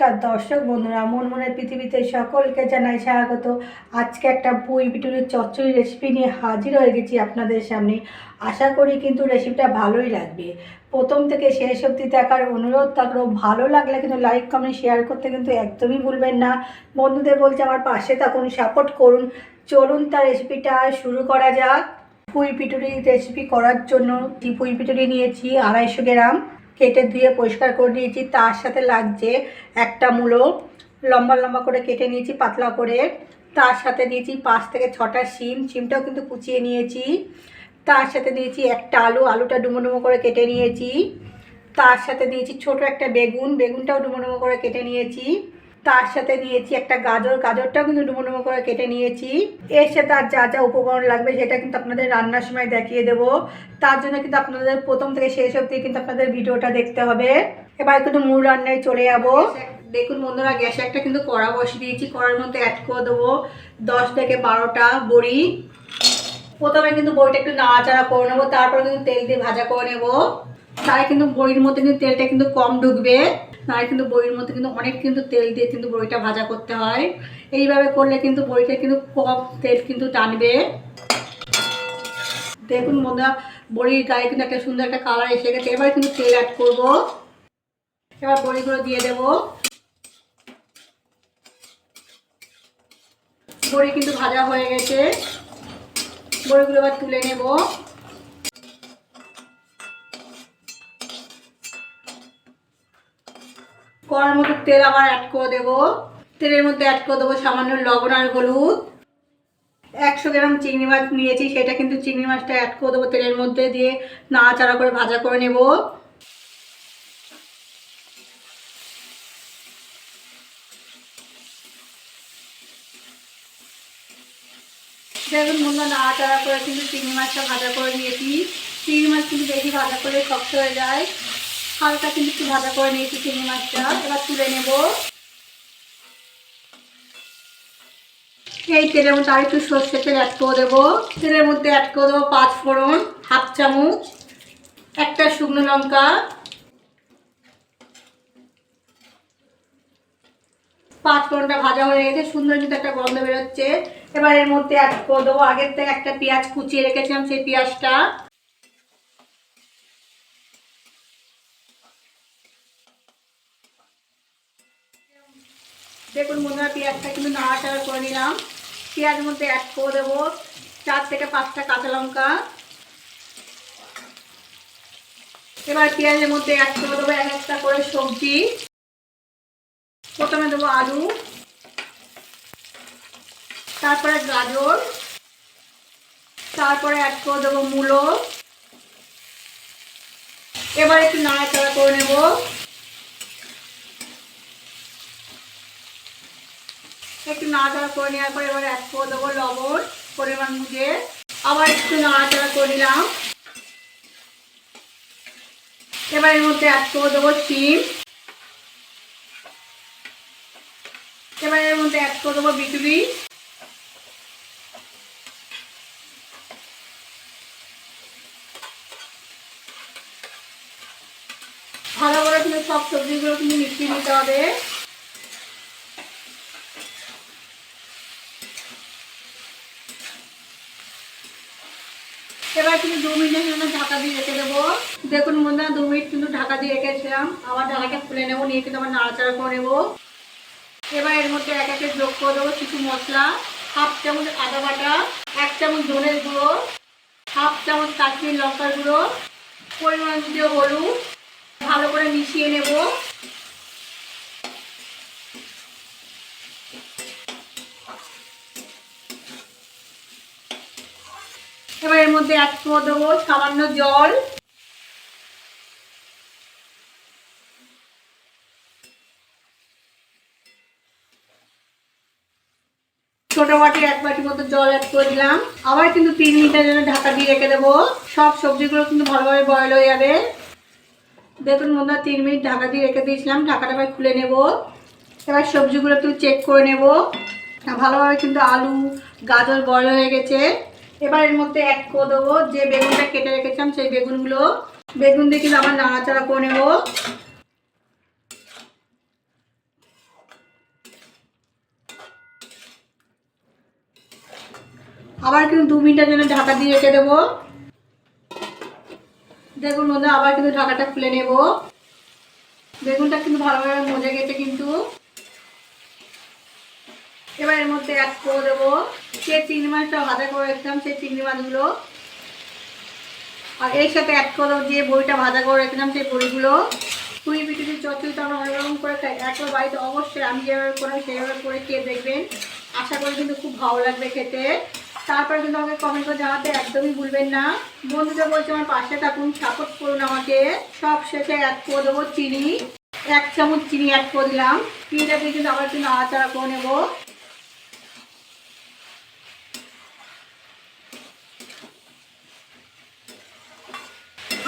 নমস্কার দর্শক বন্ধুরা, মন মনের পৃথিবীতে সকলকে জানাই স্বাগত। আজকে একটা পুঁই পিটুরির চচ্চড়ি রেসিপি নিয়ে হাজির হয়ে গেছি আপনাদের সামনে। আশা করি কিন্তু রেসিপিটা ভালোই লাগবে। প্রথম থেকে শেষ অবধি দেখার অনুরোধ থাকলেও ভালো লাগলে কিন্তু লাইক কমেন্ট শেয়ার করতে কিন্তু একদমই ভুলবেন না। বন্ধুদের বলছে আমার পাশে থাকুন সাপোর্ট করুন। চলুন তার রেসিপিটা শুরু করা যাক। পুঁই পিটুরি রেসিপি করার জন্য, পুঁই পিটুরি নিয়েছি আড়াইশো গ্রাম। কেটে ধুয়ে পরিষ্কার করে নিয়েছি। তার সাথে লাগছে একটা মূলো। লম্বা লম্বা করে কেটে নিয়েছি, পাতলা করে। তার সাথে দিয়েছি পাঁচ থেকে ছটা শিম। শিমটাও কিন্তু কুচিয়ে নিয়েছি। তার সাথে দিয়েছি একটা আলু। আলুটা ডুমো ডুমো করে কেটে নিয়েছি। তার সাথে দিয়েছি ছোট একটা বেগুন। বেগুনটাও ডুমো ডুমো করে কেটে নিয়েছি। তার সাথে নিয়েছি একটা গাজর, গাজরটাও কিন্তু ডুমো ডুমো করে কেটে নিয়েছি। এর সাথে আর যা যা উপকরণ লাগবে সেটা কিন্তু আপনাদের রান্নার সময় দেখিয়ে দেবো। তার জন্য কিন্তু আপনাদের প্রথম থেকে শেষ অবধি কিন্তু আপনাদের ভিডিওটা দেখতে হবে। এবার কিন্তু মূল রান্নায় চলে যাব। দেখুন বন্ধুরা, গ্যাসে একটা কিন্তু কড়া বসিয়ে দিয়েছি। কড়ার মধ্যে অ্যাড করে দেবো দশ থেকে বারোটা বড়ি। প্রথমে কিন্তু বড়িটা একটু নাড়াচাড়া করে নেব, তারপরে কিন্তু তেল দিয়ে ভাজা করে নেব। তাই কিন্তু বড়ির মধ্যে কিন্তু তেলটা কিন্তু কম ঢুকবে। তাই কিন্তু বড়ির মধ্যে কিন্তু অনেক কিন্তু তেল দিয়ে কিন্তু বড়িটা ভাজা করতে হয়। এইভাবে করলে কিন্তু বড়িটা কিন্তু কম তেল কিন্তু টানবে। দেখুন বন্ধুরা, বড়ির গায়ে কিন্তু একটা সুন্দর একটা কালার এসে গেছে। এবার কিন্তু তেল অ্যাড করব। এবার বড়িগুলো দিয়ে দেব। বড়ি কিন্তু ভাজা হয়ে গেছে। বড়িগুলো এবার তুলে নেব। কড়ার মধ্যে তেল আবার অ্যাড করে দেবো। তেলের মধ্যে অ্যাড করে দেবো সামান্য লবণ আর হলুদ। একশো গ্রাম চিংড়ি মাছ নিয়েছি, সেটা কিন্তু চিংড়ি মাছটা অ্যাড করে দেবো তেলের মধ্যে দিয়ে। নাড়াচাড়া করে ভাজা করে নেব। দেখুন বন্ধুরা, নাড়াচাড়া করে কিন্তু চিংড়ি মাছটা ভাজা করে নিয়েছি। চিংড়ি মাছ কিন্তু বেশি ভাজা করলে শক্ত হয়ে যায়। হালকা কিন্তু একটু ভাজা করে নিয়েছি চিংড়ি মাছটা। এবার তুলে নেব। এই তেলের মধ্যে আর একটু সর্ষে তেল অ্যাড করে দেবো। তেলের মধ্যে অ্যাড করে দেবো পাঁচ ফোড়ন, হাফ চামচ, একটা শুকনো লঙ্কা, পাঁচ ফোড়নটা ভাজা হয়ে গেছে। সুন্দর কিন্তু একটা গন্ধ বেরোচ্ছে। এবার এর মধ্যে অ্যাড করে দেবো। আগের থেকে একটা পেঁয়াজ কুচিয়ে রেখেছিলাম সেই পেঁয়াজটা। দেখুন বন্ধুরা, পেঁয়াজটা কিন্তু নাড়াচাড়া করে নিলাম। পেঁয়াজের মধ্যে অ্যাড করে দেবো। চার থেকে পাঁচটা কাঁচা লঙ্কা। এবার পেঁয়াজের মধ্যে অ্যাড করে দেবো এক একটা করে সবজি। প্রথমে দেবো আলু। তারপরে গাজর। তারপরে অ্যাড করে দেবো মূলো। এবার একটু নাড়াচাড়া করে নেব। নাড়াচাড়া করে নেওয়ার পর এবার অ্যাড করে দেবো লবণ, পরিমাণ বুঝে আবার একটু নাড়াচাড়া করে দিলাম এবার এর মধ্যে অ্যাড করে দেবো শিম এবার এর মধ্যে অ্যাড করে দেবো বিটুবি ভালো করে কিন্তু সব সবজিগুলো কিন্তু মিশিয়ে নিতে হবে। এবার কিন্তু দু মিনিটের জন্য ঢাকা দিয়ে রেখে দেবো। দেখুন বন্ধুরা, দু মিনিট কিন্তু ঢাকা দিয়ে রেখেছিলাম। আবার ঢাকাটা খুলে নেব, নিয়ে কিন্তু আবার নাড়াচাড়া করে নেব। এবার এর মধ্যে এক একে যোগ করে দেবো কিছু মশলা। হাফ চামচ আদা বাটা, এক চামচ ধনের গুঁড়ো, হাফ চামচ কাশ্মীর লঙ্কার গুঁড়ো, পরিমাণ দিয়ে হলুদ, ভালো করে মিশিয়ে নেব। মধ্যে অ্যাড করে দেবো, সামান্য জল। ছোট বাটির এক বাটির মতো জল অ্যাড করে দিলাম। আবার কিন্তু তিন মিনিটের জন্য ঢাকা দিয়ে রেখে দেবো। সব সবজিগুলো কিন্তু ভালোভাবে বয়েল হয়ে যাবে। দেখুন বন্ধুরা, তিন মিনিট ঢাকা দিয়ে রেখে দিয়েছিলাম। ঢাকাটা এবার খুলে নেব। এবার সবজিগুলো একটু চেক করে নেব। ভালোভাবে কিন্তু আলু, গাজর বয়েল হয়ে গেছে। এবার এর মধ্যে এক করে দেবো যে বেগুনটা কেটে রেখেছিলাম, সেই বেগুনগুলো। বেগুন দিয়ে কিন্তু আমার নাড়াচাড়া করে নেব। আবার কিন্তু দু মিনিটের জন্য ঢাকা দিয়ে রেখে দেবো। দেখুন বন্ধু আবার কিন্তু ঢাকাটা খুলে নেব। বেগুনটা কিন্তু ভালোভাবে মজে গেছে কিন্তু। এবার এর মধ্যে অ্যাড করে দেবো যে চিংড়ি মাছটা ভাজা করে রেখেছিলাম, সেই চিংড়ি মাছগুলো। আর এর সাথে অ্যাড করে যে বড়িটা ভাজা করে রেখেছিলাম, সেই বড়িগুলো। পুরি পিঠে চচ্চড়িটা আমরা অনেক করে খাই একবার বাড়িতে অবশ্যই আমি যেভাবে করে সেইভাবে করে খেয়ে দেখবেন। আশা করি কিন্তু খুব ভালো লাগবে খেতে। তারপরে কিন্তু আমাকে কমেন্ট করে জানাতে একদমই ভুলবেন না। বন্ধুদের বলছে আমার পাশে থাকুন সাপোর্ট করুন আমাকে। সব শেষে অ্যাড করে দেবো চিনি। এক চামচ চিনি অ্যাড করে দিলাম। চিনিটা দিয়ে কিন্তু আবার একটু নাড়াচাড়া করে নেব।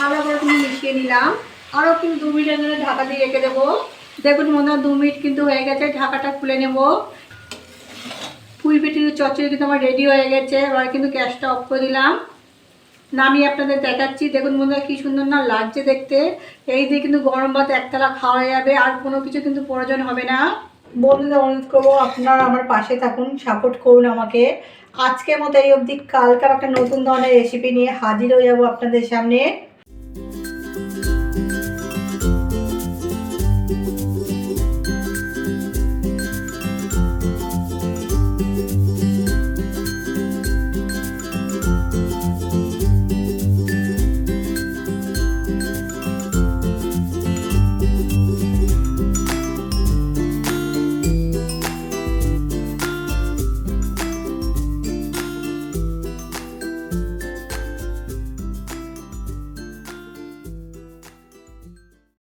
ভালো করে তুমি মিশিয়ে নিলাম। আরও কিন্তু দু মিনিটের জন্য ঢাকা দিয়ে রেখে দেবো। দেখুন মনে দু মিনিট কিন্তু হয়ে গেছে, ঢাকাটা খুলে নেব। পিঠির চচ্চড়ি কিন্তু আমার রেডি হয়ে গেছে। এবার কিন্তু গ্যাসটা অফ করে দিলাম। নামিয়ে আপনাদের দেখাচ্ছি। দেখুন মনে হয় কী সুন্দর না লাগছে দেখতে। এই দিয়ে কিন্তু গরম ভাত একতলা খাওয়া যাবে, আর কোনো কিছু কিন্তু প্রয়োজন হবে না। বন্ধুদের অনুরোধ করব, আপনারা আমার পাশে থাকুন সাপোর্ট করুন আমাকে। আজকের মতো এই অবধি, কালকার একটা নতুন ধরনের রেসিপি নিয়ে হাজির হয়ে যাব আপনাদের সামনে।